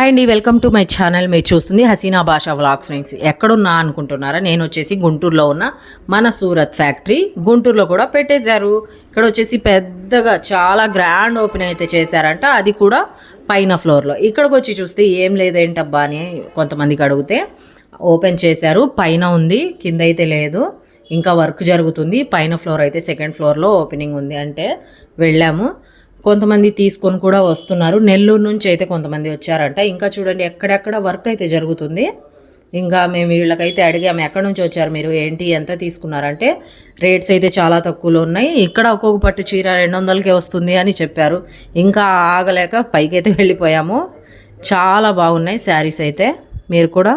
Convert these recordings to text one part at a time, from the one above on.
Hi అండి welcome to my channel. మీరు చూస్తుంది హసీనా భాషా వ్లాగ్స్ నుంచి ఎక్కడున్నా అనుకుంటున్నారా? నేను వచ్చేసి గుంటూరులో ఉన్న మన సూరత్ ఫ్యాక్టరీ. గుంటూరులో కూడా పెట్టేశారు. ఇక్కడ వచ్చేసి పెద్దగా చాలా గ్రాండ్ ఓపెన్ అయితే చేశారంట. అది కూడా పైన ఫ్లోర్లో. ఇక్కడికి వచ్చి చూస్తే ఏం లేదేంటబ్బా అని కొంతమందికి అడిగితే ఓపెన్ చేశారు. పైన ఉంది కింద అయితే లేదు. ఇంకా వర్క్ జరుగుతుంది. పైన ఫ్లోర్ అయితే సెకండ్ ఫ్లోర్లో ఓపెనింగ్ ఉంది అంటే వెళ్ళాము. కొంతమంది తీసుకొని కూడా వస్తున్నారు. నెల్లూరు నుంచి అయితే కొంతమంది వచ్చారంట. ఇంకా చూడండి ఎక్కడెక్కడ వర్క్ అయితే జరుగుతుంది. ఇంకా మేము వీళ్ళకైతే అడిగాము ఎక్కడి నుంచి వచ్చారు మీరు? ఏంటి? ఎంత తీసుకున్నారంటే రేట్స్ అయితే చాలా తక్కువలో ఉన్నాయి. ఇక్కడ ఒక్కొక్క పట్టు చీర రెండు వందలకే వస్తుంది అని చెప్పారు. ఇంకా ఆగలేక పైకి అయితే వెళ్ళిపోయాము. చాలా బాగున్నాయి శారీస్ అయితే. మీరు కూడా?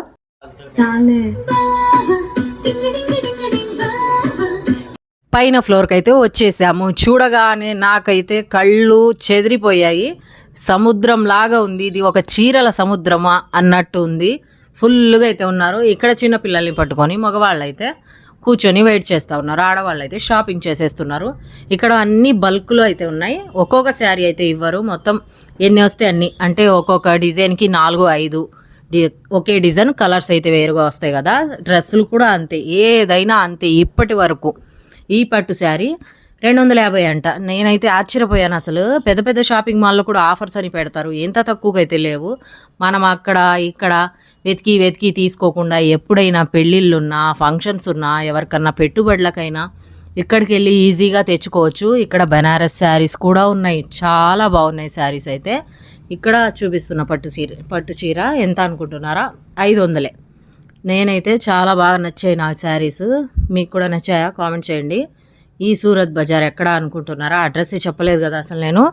పైన ఫ్లోర్కి అయితే వచ్చేసాము. చూడగానే నాకైతే కళ్ళు చెదిరిపోయాయి. సముద్రం లాగా ఉంది. ఇది ఒక చీరల సముద్రమా అన్నట్టు ఉంది. ఫుల్గా అయితే ఉన్నారు. ఇక్కడ చిన్న పిల్లల్ని పట్టుకొని మగవాళ్ళు అయితే కూర్చొని వెయిట్ చేస్తూ ఉన్నారు. ఆడవాళ్ళు అయితే షాపింగ్ చేసేస్తున్నారు. ఇక్కడ అన్ని బల్క్లో అయితే ఉన్నాయి. ఒక్కొక్క శారీ అయితే ఇవ్వరు. మొత్తం ఎన్ని వస్తే అన్ని. అంటే ఒక్కొక్క డిజైన్కి నాలుగు ఐదు. డి ఒకే డిజైన్ కలర్స్ అయితే వేరుగా వస్తాయి కదా. డ్రెస్సులు కూడా అంతే. ఏదైనా అంతే ఇప్పటి వరకు. ఈ పట్టు శారీ రెండు వందల యాభై అంట. నేనైతే ఆశ్చర్యపోయాను అసలు. పెద్ద పెద్ద షాపింగ్ మాల్లో కూడా ఆఫర్స్ అని పెడతారు. ఎంత తక్కువగా అయితే లేవు. మనం అక్కడ ఇక్కడ వెతికి వెతికి తీసుకోకుండా ఎప్పుడైనా పెళ్ళిళ్ళున్నా ఫంక్షన్స్ ఉన్నా ఎవరికన్నా పెట్టుబడులకైనా ఇక్కడికి వెళ్ళి ఈజీగా తెచ్చుకోవచ్చు. ఇక్కడ బెనారస్ శారీస్ కూడా ఉన్నాయి. చాలా బాగున్నాయి శారీస్ అయితే. ఇక్కడ చూపిస్తున్న పట్టు చీర పట్టు చీర ఎంత అనుకుంటున్నారా? ఐదు వందలే నేనైతే చాలా బాగా నచ్చాయి నా శారీస్. మీకు కూడా నచ్చాయా? కామెంట్ చేయండి. ఈ సూరత్ బజార్ ఎక్కడ అనుకుంటున్నారా? అడ్రస్ చెప్పలేదు కదా అసలు నేను.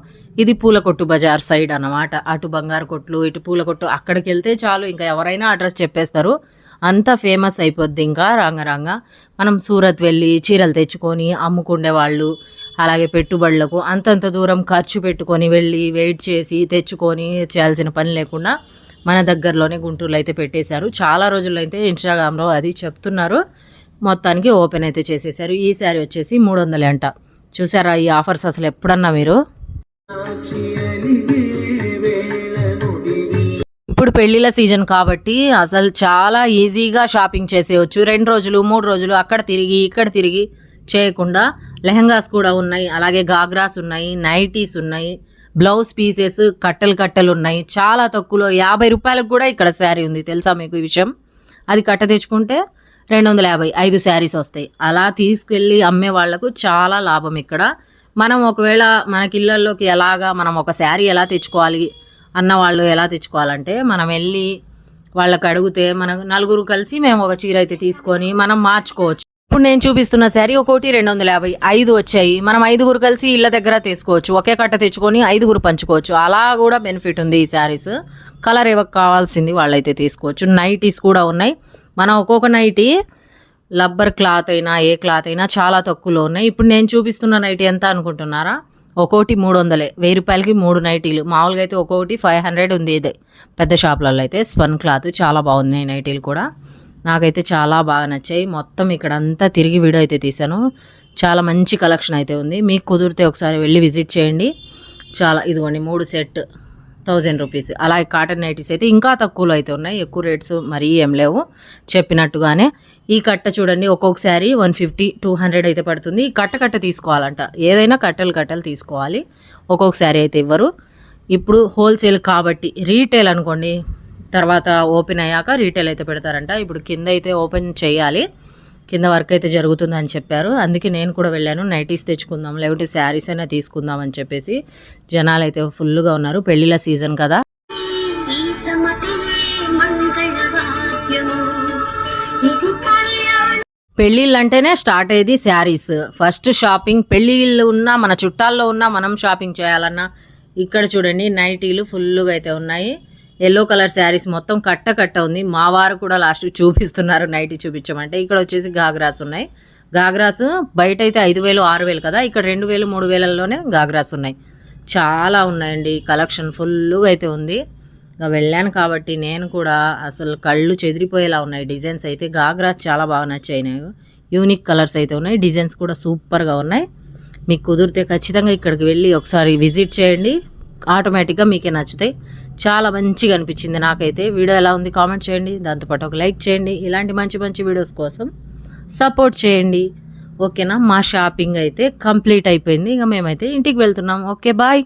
ఇది పూల కొట్టు బజార్ సైడ్ అన్నమాట. అటు బంగారు కొట్లు ఇటు పూల కొట్టు అక్కడికి వెళ్తే చాలు. ఇంకా ఎవరైనా అడ్రస్ చెప్పేస్తారు. అంత ఫేమస్ అయిపోద్ది ఇంకా రంగరంగ మనం సూరత్ వెళ్ళి చీరలు తెచ్చుకొని అమ్ముకునే వాళ్ళు అలాగే పెట్టుబడులకు అంతంత దూరం ఖర్చు పెట్టుకొని వెళ్ళి వెయిట్ చేసి తెచ్చుకొని చేయాల్సిన పని లేకుండా మన దగ్గరలోనే గుంటూరులో అయితే పెట్టేశారు. చాలా రోజుల్లో అయితే ఇన్స్టాగ్రామ్లో అది చెప్తున్నారు. మొత్తానికి ఓపెన్ అయితే చేసేసారు ఈ శారీ వచ్చేసి మూడు వందలే అంట. చూసారా ఈ ఆఫర్స్ అసలు ఎప్పుడన్నా మీరు? ఇప్పుడు పెళ్ళిళ్ళ సీజన్ కాబట్టి అసలు చాలా ఈజీగా షాపింగ్ చేసేయచ్చు. రెండు రోజులు మూడు రోజులు అక్కడ తిరిగి ఇక్కడ తిరిగి చేయకుండా లెహంగాస్ కూడా ఉన్నాయి. అలాగే గాగ్రాస్ ఉన్నాయి నైటీస్ ఉన్నాయి. బ్లౌజ్ పీసెస్ కట్టెలు కట్టెలు ఉన్నాయి. చాలా తక్కువలో యాభై రూపాయలకు కూడా ఇక్కడ శారీ ఉంది. తెలుసా మీకు ఈ విషయం? అది కట్ట తెచ్చుకుంటే రెండు వందల యాభై ఐదు శారీస్ వస్తాయి. అలా తీసుకెళ్ళి అమ్మే వాళ్ళకు చాలా లాభం ఇక్కడ. మనం ఒకవేళ మనకి ఇళ్ళల్లోకి ఎలాగా మనం ఒక శారీ ఎలా తెచ్చుకోవాలి? అన్న వాళ్ళు ఎలా తెచ్చుకోవాలంటే మనం వెళ్ళి వాళ్ళకి అడిగితే మనకు నలుగురు కలిసి మేము ఒక చీర అయితే తీసుకొని మనం మార్చుకోవచ్చు. ఇప్పుడు నేను చూపిస్తున్న శారీ ఒకటి రెండు వందల యాభై. ఐదు వచ్చాయి. మనం ఐదుగురు కలిసి ఇళ్ళ దగ్గర తీసుకోవచ్చు. ఒకే కట్ట తెచ్చుకొని ఐదుగురు పంచుకోవచ్చు. అలా కూడా బెనిఫిట్ ఉంది ఈ శారీస్. కలర్ ఎవరికి కావాల్సింది వాళ్ళైతే తీసుకోవచ్చు. నైటీస్ కూడా ఉన్నాయి. మనం ఒక్కొక్క నైటీ లబ్బర్ క్లాత్ అయినా ఏ క్లాత్ అయినా చాలా తక్కువలో ఉన్నాయి. ఇప్పుడు నేను చూపిస్తున్న నైటీ ఎంత అనుకుంటున్నారా? ఒక్కోటి మూడు వందలే వెయ్యి రూపాయలకి మూడు నైటీలు. మామూలుగా అయితే ఒక్కొక్కటి ఫైవ్ హండ్రెడ్ ఉంది ఇదే. పెద్ద షాపులలో అయితే స్పన్ క్లాత్ చాలా బాగున్నాయి నైటీలు కూడా. నాకైతే చాలా బాగా నచ్చాయి. మొత్తం ఇక్కడ అంతా తిరిగి వీడియో అయితే తీసాను చాలా మంచి కలెక్షన్ అయితే ఉంది. మీకు కుదిరితే ఒకసారి వెళ్ళి విజిట్ చేయండి. చాలా ఇదిగోండి మూడు సెట్ థౌజండ్ రూపీస్. అలాగే కాటన్ నైటీస్ అయితే ఇంకా తక్కువలో అయితే ఉన్నాయి. ఎక్కువ రేట్స్ మరీ ఏం లేవు. చెప్పినట్టుగానే ఈ కట్ట చూడండి ఒక్కొక్కసారి వన్ ఫిఫ్టీ టూ హండ్రెడ్ అయితే పడుతుంది. ఈ కట్ట కట్ట తీసుకోవాలంట. ఏదైనా కట్టలు కట్టలు తీసుకోవాలి. ఒక్కొక్కసారి అయితే ఇవ్వరు. ఇప్పుడు హోల్సేల్ కాబట్టి రీటైల్ అనుకోండి తర్వాత ఓపెన్ అయ్యాక రీటైల్ అయితే పెడతారంట. ఇప్పుడు కింద అయితే ఓపెన్ చేయాలి. కింద వర్క్ అయితే జరుగుతుంది అని చెప్పారు. అందుకే నేను కూడా వెళ్ళాను. నైటీస్ తెచ్చుకుందాం లేకుంటే శారీస్ అయినా తీసుకుందాం అని చెప్పేసి జనాలు అయితే ఫుల్గా ఉన్నారు. పెళ్ళిళ్ళ సీజన్ కదా. పెళ్ళిళ్ళు అంటేనే స్టార్ట్ అయ్యేది శారీస్. ఫస్ట్ షాపింగ్ పెళ్ళిళ్ళు ఉన్నా మన చుట్టాల్లో ఉన్నా మనం షాపింగ్ చేయాలన్నా ఇక్కడ చూడండి నైటీలు ఫుల్గా అయితే ఉన్నాయి. ఎల్లో కలర్ శారీస్ మొత్తం కట్ట కట్ట ఉంది. మా వారు కూడా లాస్ట్ చూపిస్తున్నారు నైట్ చూపించమంటే ఇక్కడ వచ్చేసి గాగ్రాస్ ఉన్నాయి. గాగ్రాస్ బయట అయితే ఐదు వేలు ఆరు వేలు కదా? ఇక్కడ రెండు వేలు మూడు వేలలోనే గాగ్రాస్ ఉన్నాయి. చాలా ఉన్నాయండి. కలెక్షన్ ఫుల్గా అయితే ఉంది. ఇంకా వెళ్ళాను కాబట్టి నేను కూడా అసలు కళ్ళు చెదిరిపోయేలా ఉన్నాయి. డిజైన్స్ అయితే గాగ్రాస్ చాలా బాగా నచ్చాయి నాకు యూనిక్ కలర్స్ అయితే ఉన్నాయి. డిజైన్స్ కూడా సూపర్గా ఉన్నాయి. మీకు కుదిరితే ఖచ్చితంగా ఇక్కడికి వెళ్ళి ఒకసారి విజిట్ చేయండి. ఆటోమేటిక్గా మీకే నచ్చుతాయి. చాలా మంచిగా అనిపించింది నాకైతే. వీడియో ఎలా ఉంది కామెంట్ చేయండి. దాంతోపాటు ఒక లైక్ చేయండి. ఇలాంటి మంచి మంచి వీడియోస్ కోసం సపోర్ట్ చేయండి. ఓకేనా? మా షాపింగ్ అయితే కంప్లీట్ అయిపోయింది. ఇక మేమైతే ఇంటికి వెళ్తున్నాం. Okay bye.